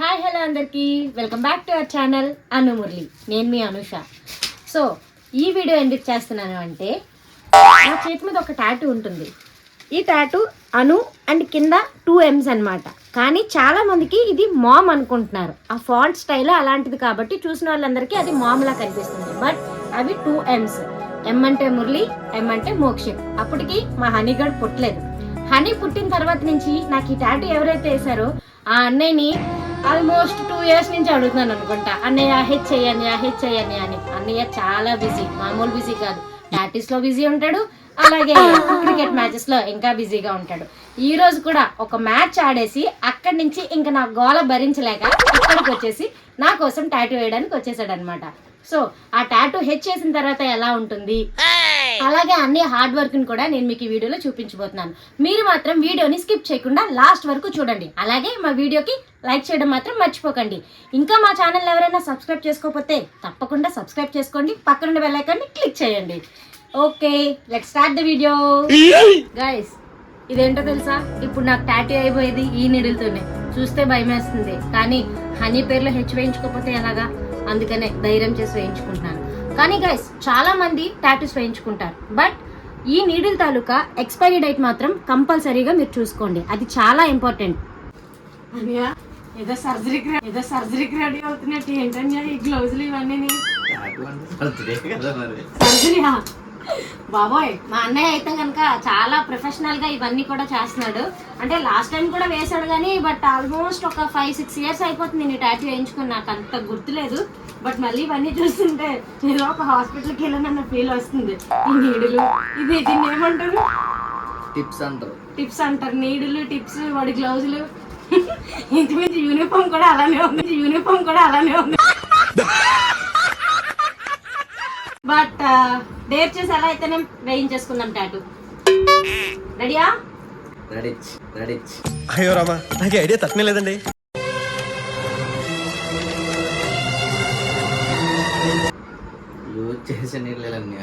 Hi hello అందరికీ. Welcome back to our channel Anu Murali నేను మీ అనుష. సో ఈ వీడియో ఎందుకు చేస్తున్నాను అంటే నా చేతి మీద ఒక టాటూ ఉంటుంది. ఈ టాటూ అను అండ్ కింద టూ ఎమ్స్ అన్నమాట. కానీ చాలామందికి ఇది మామ్ అనుకుంటున్నారు. ఆ ఫాంట్ స్టైల్ అలాంటిది కాబట్టి చూసిన వాళ్ళందరికీ అది మామ్లా కనిపిస్తుంది. బట్ అవి టూ ఎమ్స్ ఎం అంటే మురళి ఎం అంటే మోక్షిత్ అప్పటికి మా హనీగడ్ పుట్టలేదు. హనీ పుట్టిన తర్వాత నుంచి నాకు ఈ టాటూ ఎవరైతే వేశారో ఆ అన్నయ్యని ఆల్మోస్ట్ టూ ఇయర్స్ నుంచి అడుగుతున్నాను అనుకుంటా. అన్నయ్య హెచ్ చెయ్యని హెచ్ చెయ్యని అని. అన్నయ్య చాలా బిజీ మామూలు బిజీ కాదు. ప్రాక్టీస్లో బిజీ ఉంటాడు అలాగే క్రికెట్ మ్యాచెస్లో ఇంకా బిజీగా ఉంటాడు. ఈ రోజు కూడా ఒక మ్యాచ్ ఆడేసి అక్కడి నుంచి ఇంకా నా గోల భరించలేక ఇక్కడికి వచ్చేసి నా కోసం టాటూ వేయడానికి వచ్చేసాడు అనమాట సో ఆ టాటూ హెచ్ చేసిన తర్వాత ఎలా ఉంటుంది? అలాగే అన్ని హార్డ్ వర్క్ని కూడా నేను మీకు ఈ వీడియోలో చూపించబోతున్నాను. మీరు మాత్రం వీడియోని స్కిప్ చేయకుండా లాస్ట్ వరకు చూడండి. అలాగే మా వీడియోకి లైక్ చేయడం మాత్రం మర్చిపోకండి. ఇంకా మా ఛానల్ ఎవరైనా సబ్స్క్రైబ్ చేసుకోకపోతే తప్పకుండా సబ్స్క్రైబ్ చేసుకోండి. పక్కన బెల్ ఐకాన్ని క్లిక్ చేయండి. Okay let start the video guys ఇదేంటో తెలుసా? ఇప్పుడు నాకు టాటూ అయిపోయేది ఈ నీడిల్తోనే చూస్తే భయం వేస్తుంది కానీ హనీ పేర్లో హెచ్ వేయించుకోకపోతే ఎలాగా? అందుకనే ధైర్యం చేసి వేయించుకుంటున్నాను. కానీ గైస్ చాలా మంది టాటూస్ వేయించుకుంటారు. బట్ ఈ నీడిల్ తాలూకా ఎక్స్పైరీ డేట్ మాత్రం కంపల్సరీగా మీరు చూసుకోండి. అది చాలా ఇంపార్టెంట్ ఏదో సర్జరీకి ఏదో సర్జరీకి రెడీ అవుతున్నట్టు ఏంటన్యా ఈ గ్లౌజులు ఇవన్నీ? సర్జరీయా బాబోయ్ మా అన్నయ్య అయితే కనుక చాలా ప్రొఫెషనల్గా ఇవన్నీ కూడా చేస్తున్నాడు. అంటే లాస్ట్ టైం కూడా వేశాడు కానీ బట్ ఆల్మోస్ట్ ఒక ఫైవ్ సిక్స్ ఇయర్స్ అయిపోతుంది నేను టాటూ వేయించుకుని. నాకు అంత గుర్తులేదు. బట్ మళ్ళీ ఇవన్నీ చూస్తుంటే ఏదో ఒక హాస్పిటల్కి వెళ్ళానన్న ఫీల్ వస్తుంది. ఈ నీడులు ఇది దీన్ని ఏమంటారు? టిప్స్ అంటారు. టిప్స్ అంటారు. నీడులు టిప్స్ వాడి గ్లౌజులు. ఇంచుమించు యూనిఫామ్ కూడా అలానే ఉంది. యూనిఫామ్ కూడా అలానే ఉంది. బట్ డేర్ చేసి ఎలా అయితేనే వేయించేసుకుందాం టాటూ. రెడీయా? రెడిచ్ రెడిచ్ అయ్యో రామా నాకు ఐడియా తట్టనే లేదండి. యూజ్ చేసే నీళ్ళని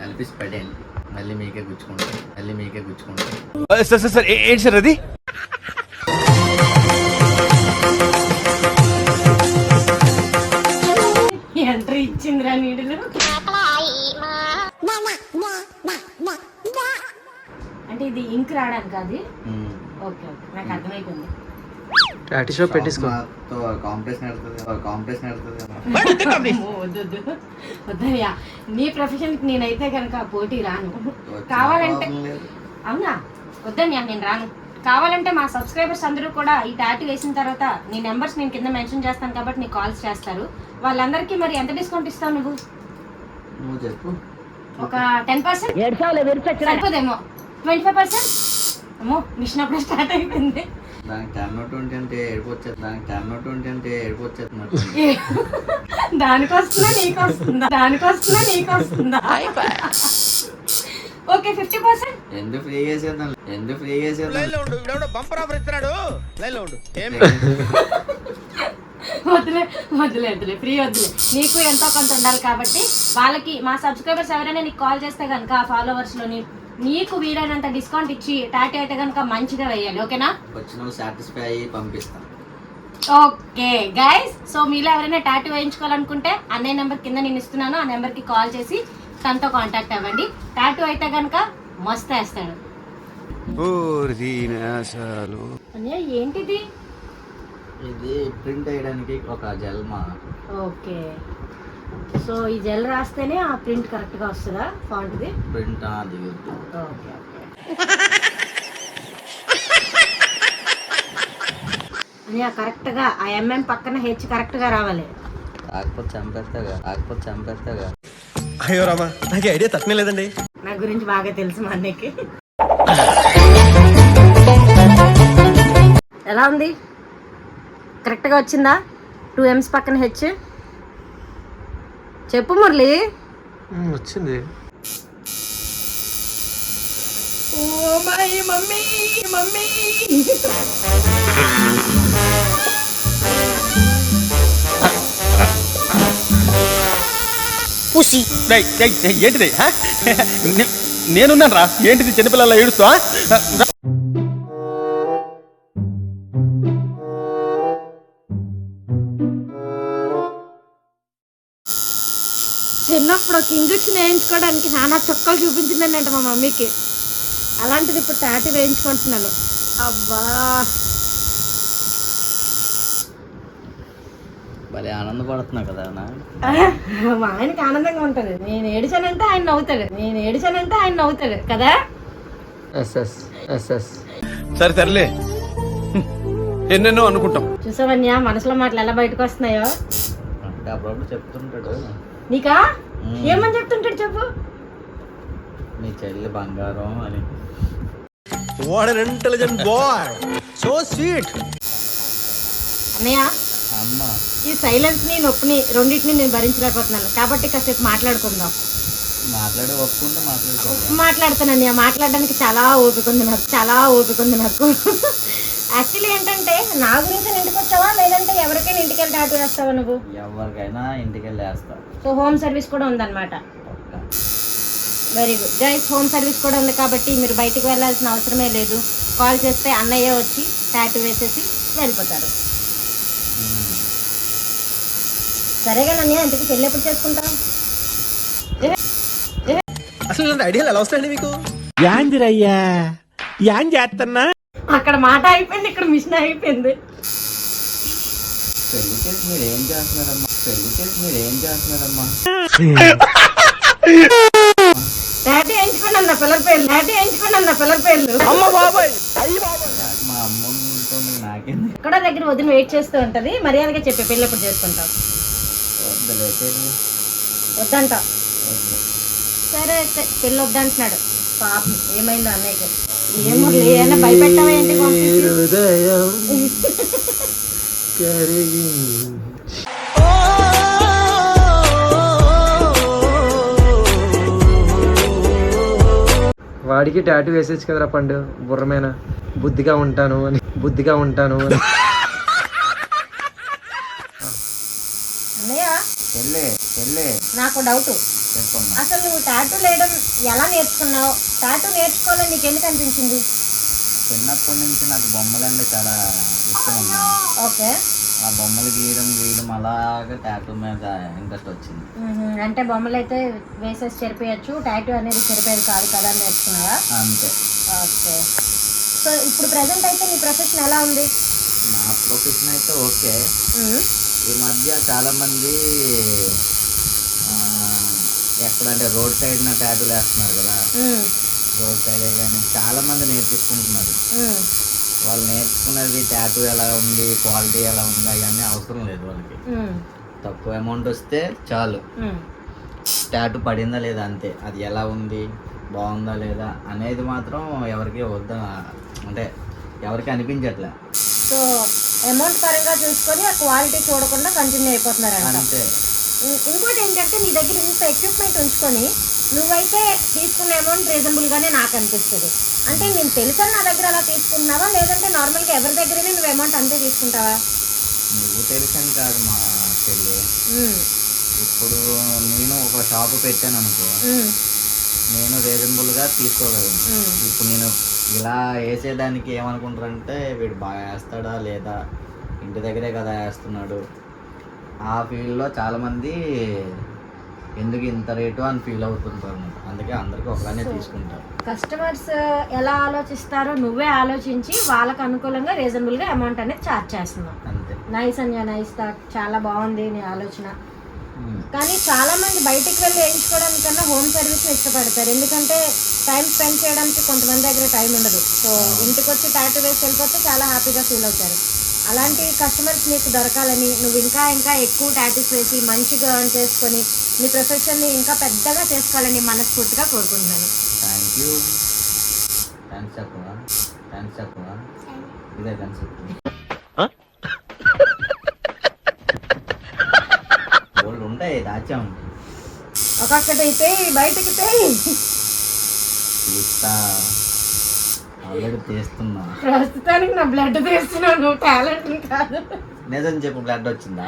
కలిపిసి పడేయండి మళ్ళీ మీకే గుచ్చుకుంటాం మళ్ళీ మీకే గుచ్చుకుంటాం. సార్ సార్ సార్ ఏంటి సార్ అది? అంటే ఇది ఇంక్ రావడానికి అది ఓకే ఓకే. నాకు అర్థమైపోయింది. పెట్టేసుకో. కాంపిటీషన్ కాంపిటీషన్ వద్దయ్యా నీ ప్రొఫెషన్కి నేనైతే కనుక పోటీ రాను. కావాలంటే అవునా? వద్దన్యా నేను రాను. కావాలంటే మా సబ్స్క్రైబర్స్ అందరూ కూడా ఈ టాటూ వేసిన తర్వాత నీ నెంబర్స్ నేను కింద మెన్షన్ చేస్తాను కాబట్టి నీకు కాల్స్ చేస్తారు. వాళ్ళందరికీ మరి ఎంత డిస్కౌంట్ ఇస్తావు నువ్వు? నువ్వు చెప్పు. ఒక ten percent సరిపోదేమో. Twenty five percent? అమ్మో మిషన్ అప్పుడే స్టార్ట్ అయిపోయింది. దానికి టెన్ ట్వంటీ అంటే ఏడుపు వచ్చేది దానికి టెన్ ట్వంటీ అంటే ఏడుపు వచ్చేది నాకు దానికి వస్తుందా నీకు వస్తుందా? దానికి వస్తుందా నీకు వస్తుందా? Okay fifty percent? ఎందుకు ఫ్రీ చేసేద్దాం? ఎందుకు ఫ్రీ చేసేద్దాం? బంపర్ ఆఫర్ ఇస్తున్నాడు లైన్లో ఉండు ఏం వద్దులే వద్దులే వద్దులే ఫ్రీ వద్దులే. నీకు ఎంతో కొంత ఉండాలి కాబట్టి వాళ్ళకి మా సబ్స్క్రైబర్స్ ఎవరైనా నీకు కాల్ చేస్తే కనుక ఆ followers లోని నీకు వీలైనంత డిస్కౌంట్ ఇచ్చి టాటూ అయితే కనుక మంచిగా వేయాలి ఓకేనా వచ్చిన వాళ్ళు సాటిస్ఫై అయ్యి పంపిస్తాం. ఓకే గైస్ సో మీలో ఎవరైనా టాటూ వేయించుకోవాలనుకుంటే అన్నయ్య నెంబర్ కింద నేను ఇస్తున్నాను ఆ నెంబర్కి కాల్ చేసి తనతో కాంటాక్ట్ అవ్వండి. టాటూ అయితే కనుక మస్తు వేస్తాడు. అన్నయ్య ఏంటిది? ఇది ప్రింట్ వేయడానికి ఒక జల్మా ఓకే సో ఈ జెల్ రాస్తేనే ఆ ప్రింట్ కరెక్ట్గా వస్తుందా ఫాంట్ది? ప్రింట్ దిగుద్దు ఓకే ఓకే. కరెక్ట్గా ఆ ఎంఎం పక్కన హెచ్ కరెక్ట్గా రావాలి. కాకపోతే చంపేస్తాగా కాకపోతే చంపేస్తాగా. అయ్యో రామా నాకు ఐడియా తట్టనే లేదండి. నా గురించి బాగా తెలుసు మా అన్నయ్యకి. ఎలా ఉంది? కరెక్ట్గా వచ్చిందా? టూ ఎమ్స్ పక్కన హెచ్? చెప్పు మురళి. వచ్చింది. Oh my mummy mummy. ఏంటిది నేనున్నాను రా ఏంటిది చిన్నపిల్లల ఏడుస్తా ఒక ఇంజక్షన్ వేయించుకోవడానికి నానా చుక్కలు చూపించిందండి అంట మా మమ్మీకి. అలాంటిది ఇప్పుడు టాటూ వేయించుకుంటున్నాను. అబ్బా! భలే ఆనందపడుతున్నా కదా మా ఆయనకి ఆనందంగా ఉంటుంది. నేను ఏడిచానంటే ఆయన నవ్వుతాడు. నేను ఏడిచానంటే ఆయన నవ్వుతాడు. కదా? సరే సర్లే. ఎన్నెన్నో అనుకుంటాం. చూసావన్యా మనసులో మాటలు ఎలా బయటకు వస్తున్నాయో? చెప్తుంటాడు. నీకా? ఏమని చెప్తుంటాడు చెప్పు. మీ చెల్లి బంగారం అని. What an intelligent boy so sweet అన్నయ్య అమ్మ. ఈ సైలెన్స్ని నొప్పిని రెండింటిని నేను భరించలేకపోతున్నాను. కాబట్టి కాసేపు మాట్లాడుకుందాం. మాట్లాడి ఒప్పుకుంటే మాట్లాడుకో. మాట్లాడతానన్నయ్య మాట్లాడడానికి చాలా ఓపిక ఉంది నాకు. చాలా ఓపిక ఉంది నాకు. యాక్చువల్లీ ఏంటంటే నా గురించి ఇంటికి వచ్చావా లేదంటే ఎవరికైనా ఇంటికి వెళ్ళి టాటూ వేస్తావా నువ్వు? ఎవరికైనా ఇంటికి వెళ్ళి వేస్తా. సో హోమ్ సర్వీస్ కూడా ఉందన్నమాట. Very good guys home service కూడా ఉంది కాబట్టి మీరు బయటికి వెళ్ళాల్సిన అవసరమే లేదు. కాల్ చేస్తే అన్నయ్య వచ్చి టాటూ వేసేసి వెళ్ళిపోతారు. ఉమ్. సరేగా అన్నయ్య ఇంటికి పెళ్ళి ఎప్పుడు చేసుకుంటాం? అసలు ఐడియాలు ఎలా వస్తాయండి మీకు? యాందిరయ్యా. చేస్తున్నా అక్కడ మాట అయిపోయింది ఇక్కడ మిషన్ అయిపోయింది. పెళ్ళి చేసి మీరు ఏం చేస్తున్నారమ్మా? పెళ్ళి చేసి మీరు ఏం చేస్తున్నారమ్మా? టాటూ వేయించుకోండి అన్న పిల్లల పేర్లు. టాటూ వేయించుకోండి అన్న పిల్లల పేర్లు. నాకు మా అమ్మ ఉంటుంది నాకేంది ఇక్కడ దగ్గర వదిన వెయిట్ చేస్తూ ఉంటది మర్యాదగా చెప్పే పెళ్ళి ఎప్పుడు చేసుకుంటాం వద్దులే పెళ్ళి. వద్దంట. వద్దు. సరే అయితే పెళ్ళి వద్దంటున్నాడు. పాపం ఏమైందో అన్నయ్యకి. ఏమో ఏమైనా భయపెట్టావా ఏంటి వాడికి టాటూ వేసేచ్చు కదరా పండు బుర్రమేన? బుద్ధిగా ఉంటాను అని బుద్ధిగా ఉంటాను అని. నాకు డౌట్. అసలు నువ్వు టాటూ వేయడం ఎలా నేర్చుకున్నావు? టాటూ నేర్చుకోవాలని నీకు ఎందుకు అనిపించింది? చిన్నప్పటి నుంచి నాకు బొమ్మలంటే చాలా ఇష్టం అమ్మా ఓకే. ఆ బొమ్మలు గీయడం గీయడం అలాగా టాటూ మీద ఇంట్రెస్ట్ వచ్చింది. అంటే బొమ్మలు అయితే వేసేసి చెరిపేయచ్చు టాటూ అనేది చెరిపేది కాదు కదా అని నేర్చుకున్నావా? అంతే. ఓకే. సో ఇప్పుడు ప్రజెంట్ అయితే నీ ప్రొఫెషన్ ఎలా ఉంది? నా ప్రొఫెషన్ అయితే ఓకే. ఈ మధ్య చాలా మంది ఆ, ఎక్కడంటే రోడ్ సైడ్ నా టాటూలు వేస్తున్నారు కదా. రోడ్ సైడే కానీ చాలా మంది నేర్చుకుంటున్నారు మ్మ్. వాళ్ళు నేర్చుకున్నది టాటూ ఎలా ఉంది క్వాలిటీ ఎలా ఉందా ఇవన్నీ అవసరం లేదు వాళ్ళకి. తక్కువ అమౌంట్ వస్తే చాలు. టాటూ పడిందా లేదా అంతే. అది ఎలా ఉంది బాగుందా లేదా అనేది మాత్రం ఎవరికి వద్దా అంటే ఎవరికి అనిపించట్లే. సో అమౌంట్ పరంగా చూసుకొని ఆ క్వాలిటీ చూడకుండా కంటిన్యూ అయిపోతున్నారంట. అంతే. ఇంకోటి ఏంటంటే నీ దగ్గర ఇంత ఎక్విప్మెంట్ ఉంచుకొని నువ్వైతే తీసుకున్న అమౌంట్ రీజనబుల్గానే నాకు అనిపిస్తుంది. అంటే నేను తెలుసని నా దగ్గర అలా తీసుకుంటున్నావా? లేదంటే నార్మల్గా ఎవరి దగ్గరైనా నువ్వు అమౌంట్ అంతే తీసుకుంటావా? నువ్వు తెలుసని కాదు మా చెల్లి. ఇప్పుడు నేను ఒక షాపు పెట్టాను అనుకో. నేను రీజనబుల్గా తీసుకోగలను. ఇప్పుడు నేను ఇలా వేసేదానికి ఏమనుకుంటారంటే వీడు బాగా వేస్తాడా లేదా? ఇంటి దగ్గరే కదా వేస్తున్నాడు. ఆ ఫీల్డ్లో చాలామంది ఎందుకు ఇంత రేటు అని ఫీల్ అవుతుంటారు. అందుకే అందరికీ ఒకలానే తీసుకుంటారు. కస్టమర్స్ ఎలా ఆలోచిస్తారో నువ్వే ఆలోచించి వాళ్ళకి అనుకూలంగా రీజనబుల్గా అమౌంట్ అనేది ఛార్జ్ చేస్తున్నావు. అంతే. నైస్ అన్యా నైస్ థాట్ చాలా బాగుంది నీ ఆలోచన. కానీ చాలా మంది బయటికి వెళ్ళి వేయించుకోవడానికన్నా హోమ్ సర్వీస్ ఇష్టపడతారు. ఎందుకంటే టైం స్పెండ్ చేయడానికి కొంతమంది దగ్గర టైం ఉండదు. సో ఇంటికి వచ్చి టాటూ వేసి వెళ్ళిపోతే చాలా హ్యాపీగా ఫీల్ అవుతారు. అలాంటి కస్టమర్స్ నీకు దొరకాలని నువ్వు ఇంకా ఇంకా ఎక్కువ టాటూస్ వేసి మంచిగా earn చేసుకొని నీ ప్రొఫెషన్ని ఇంకా పెద్దగా చేసుకోవాలని మనస్ఫూర్తిగా కోరుకుంటున్నాను. థ్యాంక్ యూ థ్యాంక్స్ చెప్పవా థ్యాంక్స్ చెప్పవా ఇదే థ్యాంక్స్ వాళ్ళు ఉంటాయి దాచాం. ఒక్కొక్కటి అయితే బయటికి పోయి తీస్తా. ఆల్రెడీ తీస్తున్నా. ప్రస్తుతానికి నా బ్లడ్ తీస్తున్నావు నువ్వు టాలెంట్ కాదు. నిజం చెప్పు బ్లడ్ వచ్చిందా?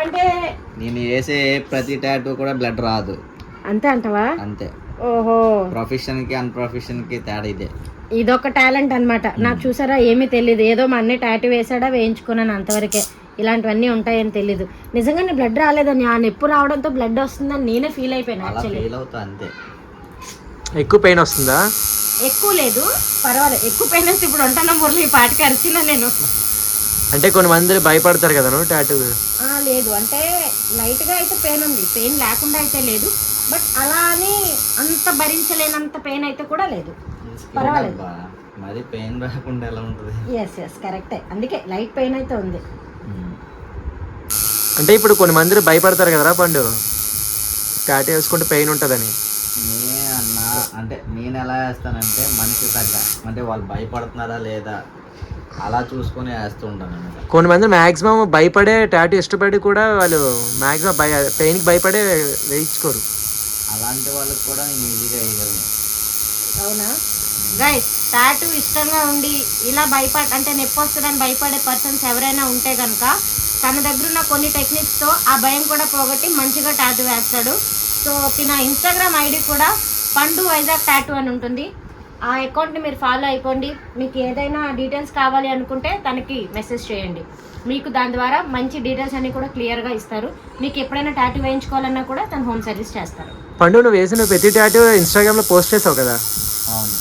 అంటే నేను వేసే ప్రతి టాటూ కూడా బ్లడ్ రాదు. అంతే అంటవా? అంతే. ఓహో. ప్రొఫెషన్కి అన్ప్రొఫెషన్కి తేడా ఇదే. ఇదొక టాలెంట్ అన్నమాట. నాకు చూసారా ఏమీ తెలియదు ఏదో మా అన్నయ్య టాటూ వేసాడా వేయించుకున్నాను అంతవరకే. ఇలాంటివన్నీ ఉంటాయని తెలీదు. నిజంగానే బ్లడ్ రాలేదని ఆ నొప్పి రావడంతో బ్లడ్ వస్తుందని నేనే ఫీల్ అయిపోయాను యాక్చువల్లీ అంతే. ఎక్కువ పెయిన్ వస్తుందా? ఎక్కువ లేదు పర్వాలేదు. ఎక్కువ పెయిన్ వస్తే ఇప్పుడు ఉంటాను మురళి ఈ పాటికి అరిచినా నేను? అంటే కొన్ని మంది భయపడతారు కదా టాటూ ఆ, లేదు. అంటే లైట్గా అయితే పెయిన్ ఉంది. పెయిన్ లేకుండా అయితే లేదు. బట్ అలా అని అంత భరించలేనంత పెయిన్ అయితే కూడా లేదు. పర్వాలేదు. మరి పెయిన్ రాకుండా ఎలా ఉంటుంది? ఎస్ ఎస్ కరెక్టే అందుకే లైట్ పెయిన్ అయితే ఉంది. అంటే ఇప్పుడు కొన్ని మంది భయపడతారు కదరా పండు? టాటూ వేసుకుంటే పెయిన్ ఉంటుందని. అంటే నేను ఎలా వేస్తానంటే మనిషి తగ్గ అంటే వాళ్ళు భయపడుతున్నారా లేదా అలా చూసుకొని వేస్తూ ఉంటాను అనమాట కొన్ని మంది మాక్సిమం భయపడే టాటూ ఇష్టపడి కూడా వాళ్ళు మాక్సిమం భయ పెయిన్కి భయపడే వేయించుకోరు. అలాంటి వాళ్ళకి కూడా నేను ఈజీగా వేయగలను. అవునా? గైస్ టాటూ ఇష్టంగా ఉండి ఇలా భయపడ అంటే నొప్పి వస్తుందని భయపడే పర్సన్స్ ఎవరైనా ఉంటే కనుక తన దగ్గర ఉన్న కొన్ని టెక్నిక్స్తో ఆ భయం కూడా పోగొట్టి మంచిగా టాటూ వేస్తాడు. సో తిన ఇన్స్టాగ్రామ్ ఐడి కూడా పండు వైజాగ్ టాటూ అని ఉంటుంది. ఆ అకౌంట్ని మీరు ఫాలో అయిపోండి. మీకు ఏదైనా డీటెయిల్స్ కావాలి అనుకుంటే తనకి మెసేజ్ చేయండి. మీకు దాని ద్వారా మంచి డీటెయిల్స్ అన్ని కూడా క్లియర్గా ఇస్తారు. మీకు ఎప్పుడైనా టాటూ వేయించుకోవాలన్నా కూడా తను హోమ్ సర్వీస్ చేస్తారు. పండు నువ్వు వేసిన ప్రతి టాటూ ఇన్స్టాగ్రామ్లో పోస్ట్ చేసావు కదా? అవును.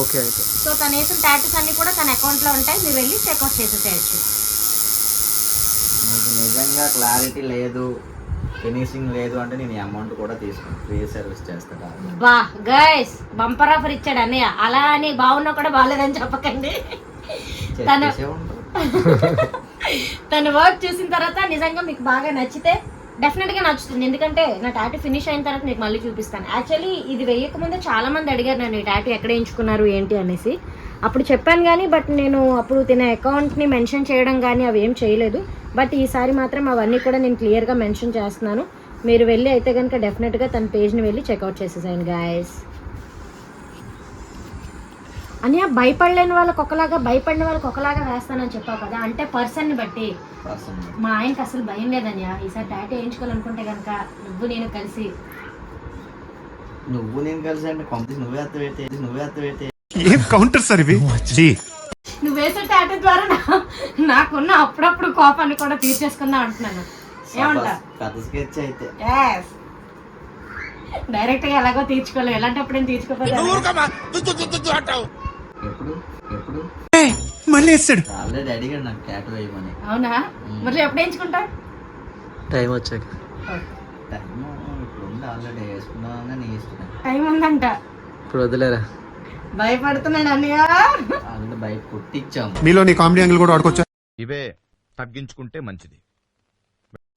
ఓకే అయితే సో తను వేసిన టాటూస్ అన్ని కూడా తన అకౌంట్లో ఉంటాయి. మీరు వెళ్ళి చెక్అవుట్ చేసేసేయచ్చు. నిజంగా క్లారిటీ లేదు. ఫినిషింగ్ లేదు అంటే నేను అమౌంట్ కూడా తీసుకుని ఫ్రీ సర్వీస్ చేస్తాను బా గైస్ బంపర్ ఆఫర్ ఇచ్చాడు అన్నయ్య. అలా అని బాగున్నా కూడా బాగాలేదని చెప్పకండి. తను తన వర్క్ చూసిన తర్వాత నిజంగా మీకు బాగా నచ్చితే డెఫినెట్గా నచ్చుతుంది. ఎందుకంటే నా టాటూ ఫినిష్ అయిన తర్వాత మీకు మళ్ళీ చూపిస్తాను. యాక్చువల్లీ ఇది వేయకముందే చాలా మంది అడిగారు నన్ను ఈ టాటూ ఎక్కడ ఎంచుకున్నారు ఏంటి? అనేసి. అప్పుడు చెప్పాను కానీ బట్ నేను అప్పుడు తిన అకౌంట్ని మెన్షన్ చేయడం కానీ అవి ఏం చేయలేదు. బట్ ఈసారి మాత్రం అవన్నీ కూడా నేను క్లియర్గా మెన్షన్ చేస్తున్నాను. మీరు వెళ్ళి అయితే కనుక డెఫినెట్గా తన పేజ్ని వెళ్ళి చెక్అవుట్ చేసేసాను గాయస్ అని భయపడలేని వాళ్ళకి ఒకలాగా భయపడిన వాళ్ళకి ఒకలాగా వేస్తానని చెప్పావు కదా అంటే పర్సన్ని బట్టి. మా ఆయనకి అసలు భయం లేదన్యా ఈసారి టాటూ వేయించుకోవాలనుకుంటే కనుక నువ్వు నేను కలిసి. నువ్వు నేను కలిసి అంటే పంపి నువ్వే అత్త పెట్టి నువ్వే అత్త ఏం కౌంటర్ సార్ ఇవి? జీ నువ్వు వేసే టాటూ ద్వారా నాకున్న అప్పుడప్పుడు కోపాన్ని కూడా తీర్చేసుకుందాం అంటున్నాను. ఏమంటా? కథ స్కెచ్ అయితే. డైరెక్ట్గా ఎలాగో తీర్చుకోలేవు. ఎలాంటప్పుడు నేను తీర్చుకోపోతే ఎప్పుడు? ఎప్పుడు? మళ్ళీ వేస్తాడు. ఆల్రెడీ అడిగాడు నాకు వేయమని అవునా? మరి ఎప్పుడు వేయించుకుంటా? టైం వచ్చాక. టైం ఇప్పుడు ఉంది ఆల్రెడీ వేసుకున్నాను నీ ఇష్టం. టైం ఉందంట. ఇప్పుడు వదిలేరా? భయపడుతున్నాడు అన్నయ్య. ఆల్రెడీ బయట కుట్టించాము. మీలో నీ కామెడీ యాంగిల్ కూడా ఆడుకోవచ్చా? ఇవే తగ్గించుకుంటే మంచిది.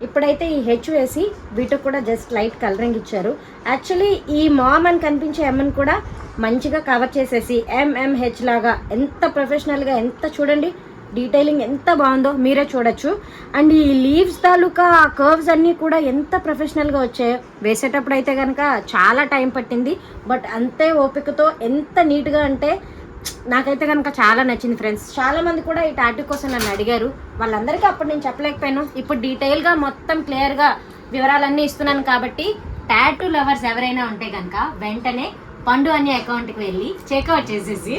ఇప్పుడైతే ఈ హెచ్ వేసి వీటికి కూడా జస్ట్ లైట్ కలరింగ్ ఇచ్చారు. యాక్చువల్లీ ఈ మామ్ అని కనిపించే ఎమ్ని కూడా మంచిగా కవర్ చేసేసి ఎంఎంహెచ్ లాగా ఎంత ప్రొఫెషనల్గా ఎంత చూడండి డీటెయిలింగ్ ఎంత బాగుందో మీరే చూడొచ్చు. అండ్ ఈ లీవ్స్ తాలూకా కర్వ్స్ అన్నీ కూడా ఎంత ప్రొఫెషనల్గా వచ్చాయో వేసేటప్పుడు అయితే కనుక చాలా టైం పట్టింది. బట్ అంతే ఓపికతో ఎంత నీట్గా అంటే నాకైతే కనుక చాలా నచ్చింది ఫ్రెండ్స్. చాలా మంది కూడా ఈ టాటూ కోసం నన్ను అడిగారు. వాళ్ళందరికీ అప్పుడు నేను చెప్పలేకపోయాను. ఇప్పుడు డీటెయిల్గా మొత్తం క్లియర్గా వివరాలన్నీ ఇస్తున్నాను కాబట్టి టాటూ లవర్స్ ఎవరైనా ఉంటే కనుక వెంటనే పండు అనే అకౌంట్కి వెళ్ళి చెక్అవుట్ చేసేసి.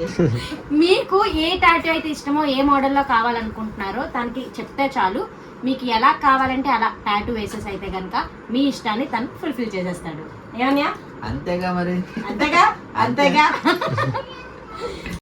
మీకు ఏ టాటూ అయితే ఇష్టమో ఏ మోడల్లో కావాలనుకుంటున్నారో దానికి చెప్తే చాలు. మీకు ఎలా కావాలంటే అలా టాటూ వేసేసి అయితే కనుక మీ ఇష్టాన్ని తను ఫుల్ఫిల్ చేసేస్తాడు. ఏమన్నా అంతేగా మరి. అంతేగా? అంతేగా?